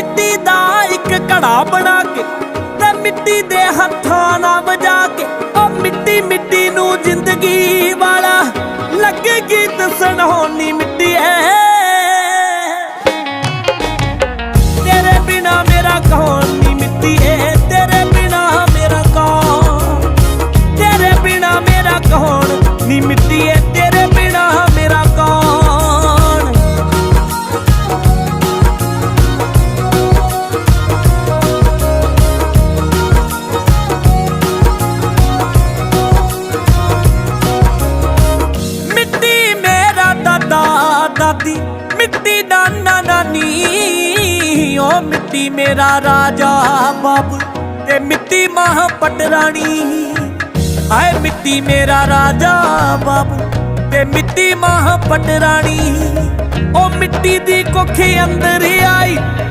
ਮਿੱਟੀ ਦਾ ਇੱਕ ਘੜਾ ਬਣਾ ਕੇ ਤੇ ਮਿੱਟੀ ਦੇ ਹੱਥਾਂ ਨਾਲ ਵਜਾ ਕੇ ਉਹ ਮਿੱਟੀ ਮਿੱਟੀ ਨੂੰ ਜ਼ਿੰਦਗੀ ਵਾਲਾ ਲੱਗੇ ਗੀਤ ਸੁਣਾਉਣੀ ਮਿੱਟੀ ਐ। ਤੇਰੇ ਬਿਨਾ ਮੇਰਾ ਕੌਣ ਨੀ ਮਿੱਟੀ ਏ ਤੇਰੇ ਬਿਨਾ ਮੇਰਾ ਕੌਣ, ਤੇਰੇ ਬਿਨਾ ਮੇਰਾ ਕੌਣ ਨੀ ਮਿੱਟੀ ਏ ਦਾਦੀ ਮਿੱਟੀ ਨਾਨਾ ਨੀ। ਓ ਮਿੱਟੀ ਮੇਰਾ ਰਾਜਾ ਬਾਬੂ ਤੇ ਮਿੱਟੀ ਮਾਂ ਪਟਰਾਣੀ ਆਏ ਮਿੱਟੀ ਮੇਰਾ ਰਾਜਾ ਬਾਬੂ ਤੇ ਮਿੱਟੀ ਮਾਂ ਪਟਰਾਣੀ ਓ ਮਿੱਟੀ ਦੀ ਕੁੱਖ ਅੰਦਰ ਆਈ।